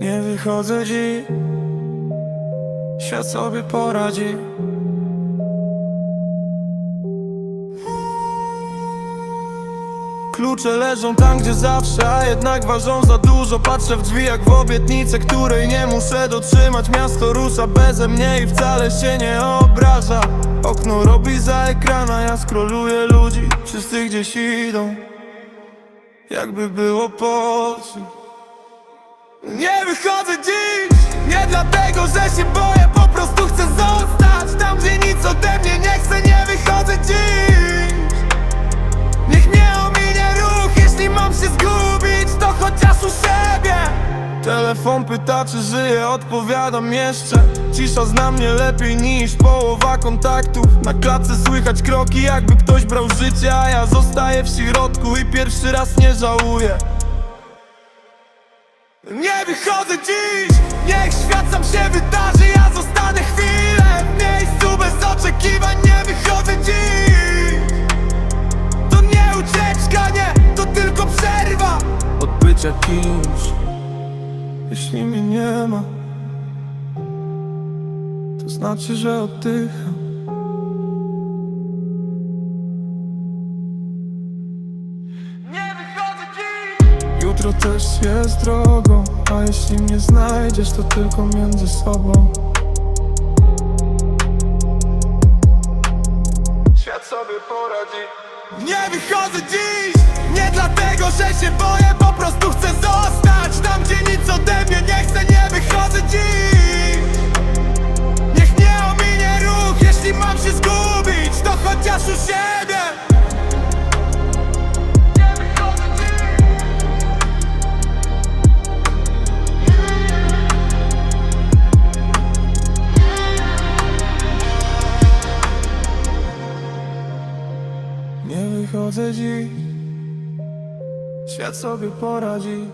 Nie wychodzę dziś. Świat sobie poradzi. Klucze leżą tam, gdzie zawsze, a jednak ważą za dużo. Patrzę w drzwi jak w obietnicę, której nie muszę dotrzymać. Miasto rusza beze mnie i wcale się nie obraża. Okno robi za ekrana, ja scrolluję ludzi. Wszyscy gdzieś idą Jakby było po Nie wychodzę dziś Nie dlatego, że się boję Po prostu chcę zostać Tam, gdzie nic ode mnie nie chce. Nie wychodzę dziś. Niech mnie ominie ruch Jeśli mam się zgubić To chociaż u siebie. Telefon pyta czy żyję Odpowiadam jeszcze. Cisza zna mnie lepiej niż połowa kontaktów. Na klatce słychać kroki Jakby ktoś brał życie A ja zostaję w środku I pierwszy raz nie żałuję nie wychodzę dziś, niech świat sam się wydarzy Ja zostanę chwilę w miejscu bez oczekiwań. Nie wychodzę dziś. To nie ucieczka, nie, to tylko przerwa. Od bycia kimś Jeśli mnie nie ma To znaczy, że oddycham Jutro też jest drogą A jeśli mnie znajdziesz to tylko między sobą. Świat sobie poradzi. Nie wychodzę dziś Nie dlatego, że się boję Po prostu chcę zostać Tam, gdzie nic ode mnie nie chce. Nie wychodzę dziś. Niech mnie ominie ruch Jeśli mam się zgubić To chociaż u siebie Nie wychodzę dziś. Świat sobie poradzi